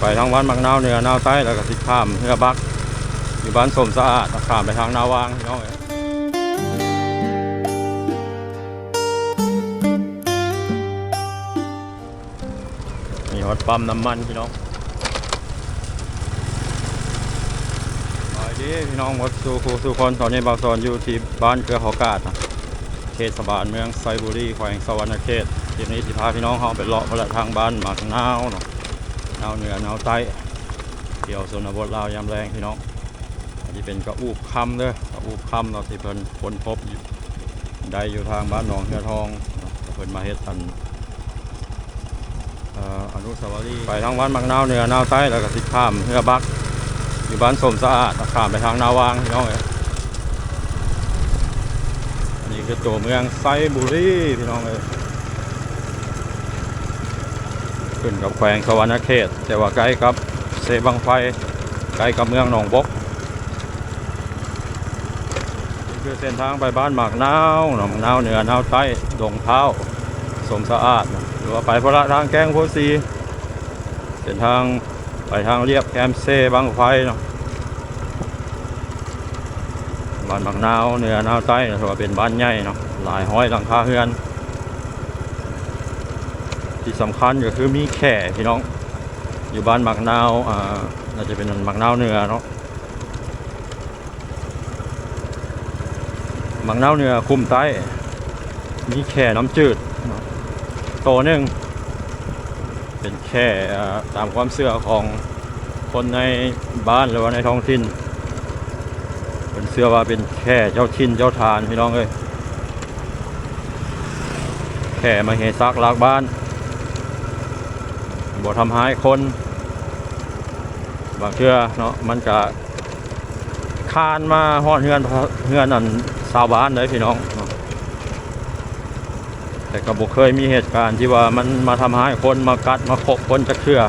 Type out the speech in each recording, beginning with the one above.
ไปทางบ้านมักนาวเหนือนาวใต้แล้วก็สิข้ามเฮือบักอยู่บ้านสมสะอาดข้ามไปทางนาวางพี่น้องมีฮอตปั๊มน้ำมันพี่น้องไปดีพี่น้องหมดสู่ครูสู่คนตอนนี้บาวซอนอยู่ที่บ้านเกลือหอกาดเขตสบานเมืองไซบุรีแขวงสวรรณเขตทีนี้สิพาพี่น้องเขาไปเลาะพละทางบ้านมักนาวเนาะ นาวเหนือนาวใต้เที่ยวชนบทลาวยามแรงพี่น้องอันนี้เป็นกระอูบคำเด้อกระอูบคำเราะที่เพิ่นค้นพบอยู่ได้อยู่ทางบ้านหนองเฮือทองเพิ่นมาเฮ็ดอันอนุสาวรีย์ไปทางบ้านบางนาวเหนือนาวใต้แล้วก็สิข้ามเฮือบักอยู่บ้านสมสะอาดข้ามไปทางนาวางพี่น้องเอ้ยอันนี้คือตัวเมืองไซบุรีพี่น้องเอ้ย ขึ้นกับแขวงสวรรณเขต แต่ว่าใกล้กับเซบังไฟใกล้กับเมืองหนองบกนี่คือเส้นทางไปบ้านหมากนาวหนองนาวเหนือนาวใต้ดงเท้าสมสะอาด หรือว่าไปพระทางแกงโพสีเส้นทางไปทางเรียบแคมเซบังไฟเนาะบ้านหมากนาวเหนือนาวใต้ถือว่าเป็นบ้านใหญ่เนาะหลายห้อยหลังคาเฮือน ที่สำคัญก็คือมีแข่พี่น้อง อยู่บ้านหมักนาวอ่าน่าจะเป็นหมักนาวเหนือเนาะหมักนาวเหนือคุมใต้มีแข่น้ำจืดเนาะโตวหนึ่งเป็นแข่ตามความเชื่อของคนในบ้านหรือว่าในท้องถิ่นเป็นเชื่อว่าเป็นแข่เจ้าถิ่นเจ้าทานพี่น้องเอ้ยแข่มาเฮซักลากบ้าน บ่ทำให้คนบางเทื่อเนาะมันก็คานมาฮอดเฮือนเฮือนอันชาวบ้านเลยพี่น้องแต่ก็บ่เคยมีเหตุการณ์ที่ว่ามันมาทำให้คนมากัดมาขบคนจะเทื่อ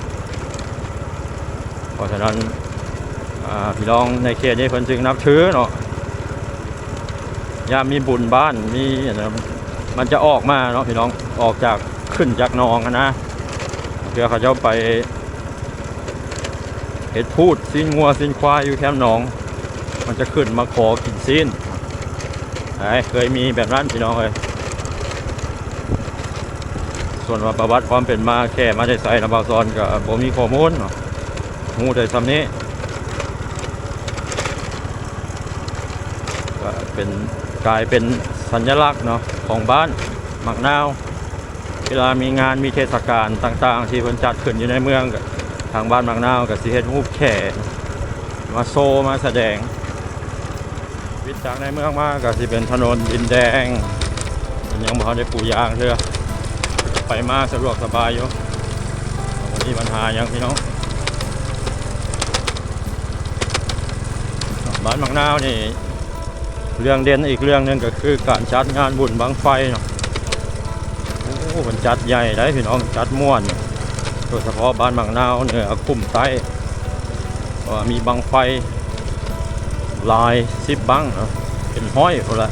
เพราะฉะนั้นพี่น้องในเขตนี้เพิ่นจึงนับถือเนาะยามมีบุญบ้านมีอันนั้นมันจะออกมาเนาะพี่น้องออกจากขึ้นจากนองนะ เพื่อเขาเจ้าไปเห็ดพูดสิ้นงัวสิ้นควายอยู่แคมป์หนอง มันจะขึ้นมาขอกินสิ้นไอ้เคยมีแบบนั้นพี่น้องเลยส่วนว่าประวัติความเป็นมาแค่มาได้ใส่นะบาวซอนกับผมมีข้อมูลเนาะหูแต่ซ้ำนี้ก็เป็นกลายเป็นสัญลักษณ์เนาะของบ้านหมักนาว เวลามีงานมีเทศกาลต่างๆ ที่เพิ่นจัดขึ้นอยู่ในเมืองก็ทางบ้านบางนาวกับสิเฮ็ดรูปแข่มาโซมาแสดง วิจากในเมืองมากก็สิเป็นถนนดินแดงมันยังบ่ทันได้ปูยางเด้อไปมาสะดวกสบายอยู่วันนี้ปัญหาหยังพี่น้องบ้านบางนาวนี่เรื่องเด่นอีกเรื่องหนึงก็คือการจัดงานบุญบังไฟเนาะ โอ้มันจัดใหญ่ได้พี่น้องจัดม่วนโดยเฉพาะบ้านบางนาวเหนือคุ้มใต้มีบังไฟลายสิบบังเป็นห้อยพุ่นละ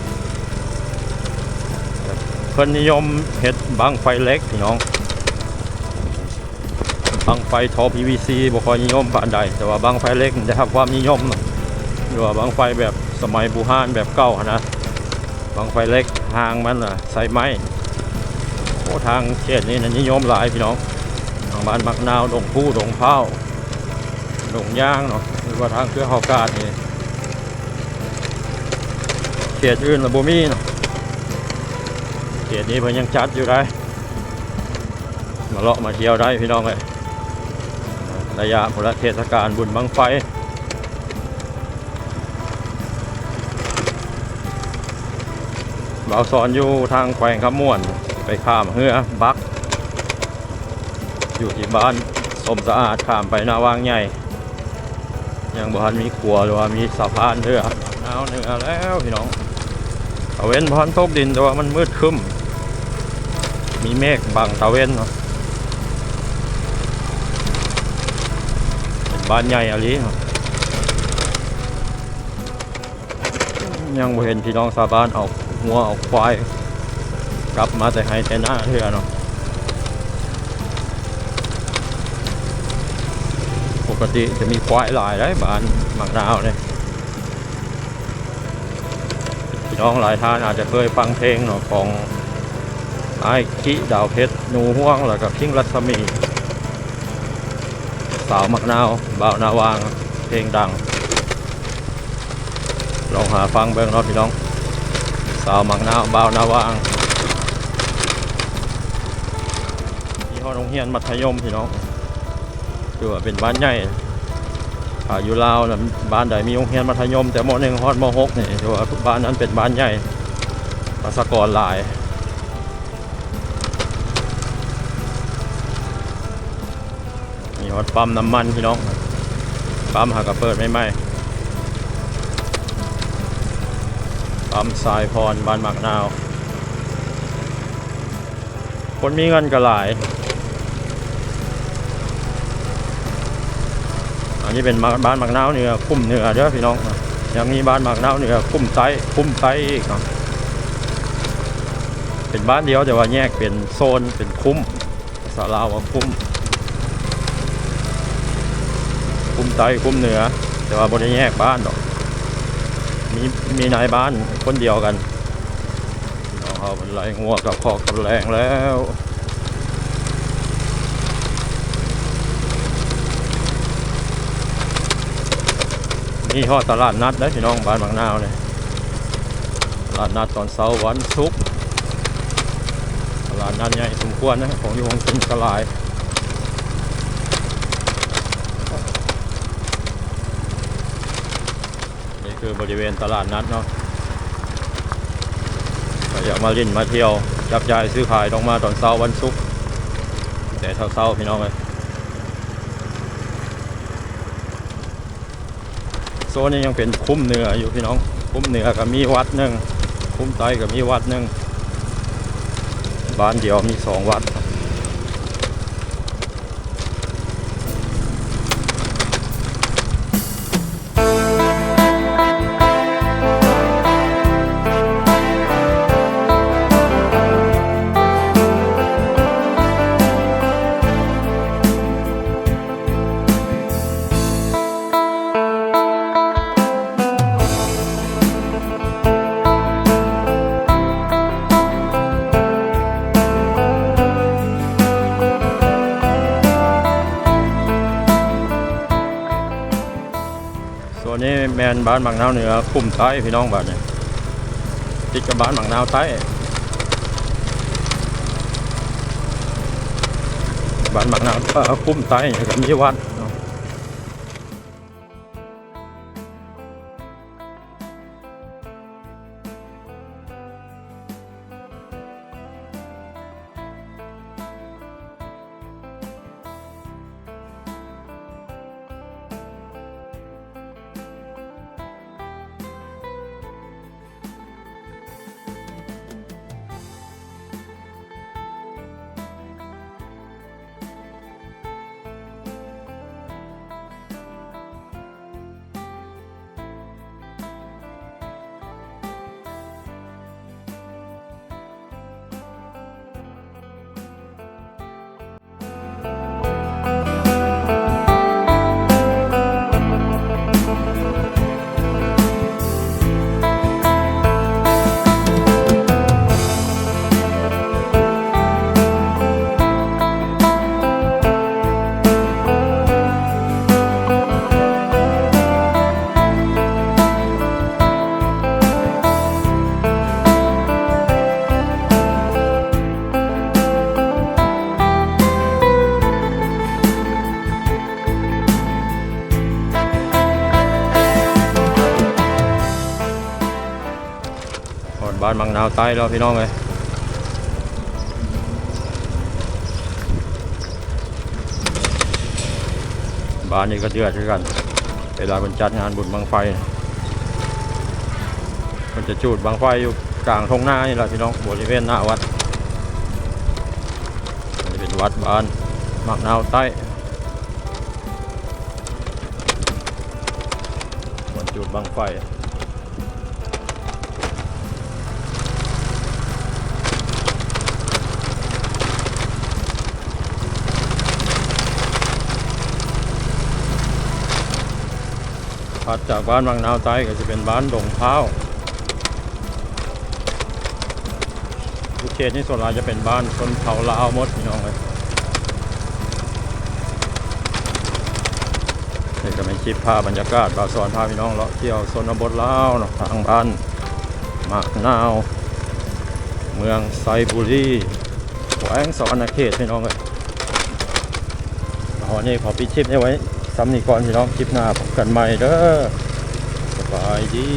เพิ่นนิยมเฮ็ดบังไฟเล็กพี่น้องบังไฟทอ PVC บ่ค่อยนิยมปานใดแต่ว่าบังไฟเล็กมันได้รับความนิยมหรือว่าบังไฟแบบสมัยบูฮานแบบเก่านะบังไฟเล็กหางมันน่ะใส่ไม้ ทางเขตนี้นะนิยมหลายพี่น้องทางบ้านมักนาวดงผู้ดงเผาดงย่างเนาะหรือว่าทางเครือหอกาดนี่เขตอื่นละบ่มีเนาะเขตนี้เพิ่นยังจัดอยู่ได้มาเลาะมาเที่ยวได้พี่น้องเลยระยะพลเทศกาลบุญบังไฟเราสอนอยู่ทางแขวงขมวน ไปข้ามเรือบัก อยู่ที่บ้านสมสะอาดข้ามไปหน้าวางใหญ่ ยังบ้านมีขัวหรือว่ามีสะพานเรือเอาเหนือแล้วพี่น้องตะเวนพอนตกดินแต่ว่ามันมืดคึ้มมีเมฆบังตะเวนเนาะบ้านใหญ่อะไรยังบ่เห็นพี่น้องชาวบ้านเอาหัวเอาควาย กลับมาแต่ให้แต่หน้าเทือเนาะกติจะมีควายหลายได้บ้านหมักนาวเนี่ยพี่น้องหลายท่านอาจจะเคยฟังเพลงเนาะของไอ้ายคิดาวเพชรหนูห่วงแล้วก็พิงรัศมี สาวมักนาวบ่าวนาวาง เพลงดัง ลองหาฟังเบิ่งเนาะพี่น้อง สาวมักนาวบ่าวนาวาง ห้องโรงเรียนมัธยมพี่น้องคือว่าเป็นบ้านใหญ่อาอยู่ลาวนะบ้านใดมีโรงเรียนมัธยม แต่มหนึ่งฮอดมหกนี่ถือว่าบ้านนั้นเป็นบ้านใหญ่ประชากรหลายมีฮอดปั๊มน้ำมันพี่น้องปั๊มหากระเปิดไม่ไหมปั๊มสายพรบ้านหมักนาว คนมีเงินก็หลาย อันนี้เป็นบ้านหมักนาวเหนือคุ้มเหนือเด้อพี่น้องยังมีบ้านหมักนาวเหนือคุ้มไซคุ้มไซอีกเนาะเป็นบ้านเดียวแต่ว่าแยกเป็นโซนเป็นคุ้มภาษาว่าคุ้ม คุ้มใต้คุมเหนือแต่ว่าบริแยกบ้านดอกมีมีนายบ้านคนเดียวกันน้องเขาเป็นไรงัวกับคอกับแรงแล้ว นี่ฮอดตลาดนัดได้พี่น้องบ้านบางนาวเนี่ยตลาดนัดตอนเสาร์วันศุกร์ตลาดนัดใหญ่สมควรนะของอยู่ของกินกระลายนี่คือบริเวณตลาดนัดเนาะอยากมาเล่นมาเที่ยวจับจ่ายซื้อขายต้องมาตอนเช้าวันศุกร์แต่เช้าๆพี่น้องเลย ซนนี้ยังเป็นคุ้มเหนืออยู่พี่น้อง คุ้มเหนือก็มีวัดหนึ่งคุ้มใต้ก็มีวัดหนึ่งบ้านเดียวมีสองวัด นนี้แมนบ้านบางนาวเหนือคุ้มใต้พี่น้องบ้านเนี่ยติดกับบ้านบางนาวใต้บ้านบางนาวคุ้มใต้ก็มีวัด บ้านบางนาวใต้แล้วพี่น้องเลยบ้านนี้ก็เดือดคือกัน เวลาคนจัดงานบุญบังไฟมันจะจูดบังไฟอยู่กลางทงหน้านี่แหละพี่น้องบริเวณหน้าวัดอันนี้เป็นวัดบ้านมากนาวใต้มันจูดบังไฟ ถัดจากบ้านบางนาวใต้ก็จะเป็นบ้านดงพร้าทุกเขตนี่ส่วนใหญ่จะเป็นบ้านคนเผาลาวมดพี่น้องเลยนี่ก็เป็นคลิปภาพบรรยากาศบาสอนพาพี่น้องเลาะเที่ยวโซนบทลาวเนาะทางบ้านมะนาว เมืองไซบุรีแขวงสวรรณเขตพี่น้องเลยเอนนี้ขอปิดคลิปนี้ไว้ ซ้ำนี่ก่อนพี่น้องคลิปหน้าพบกันใหม่เด้อสบายดี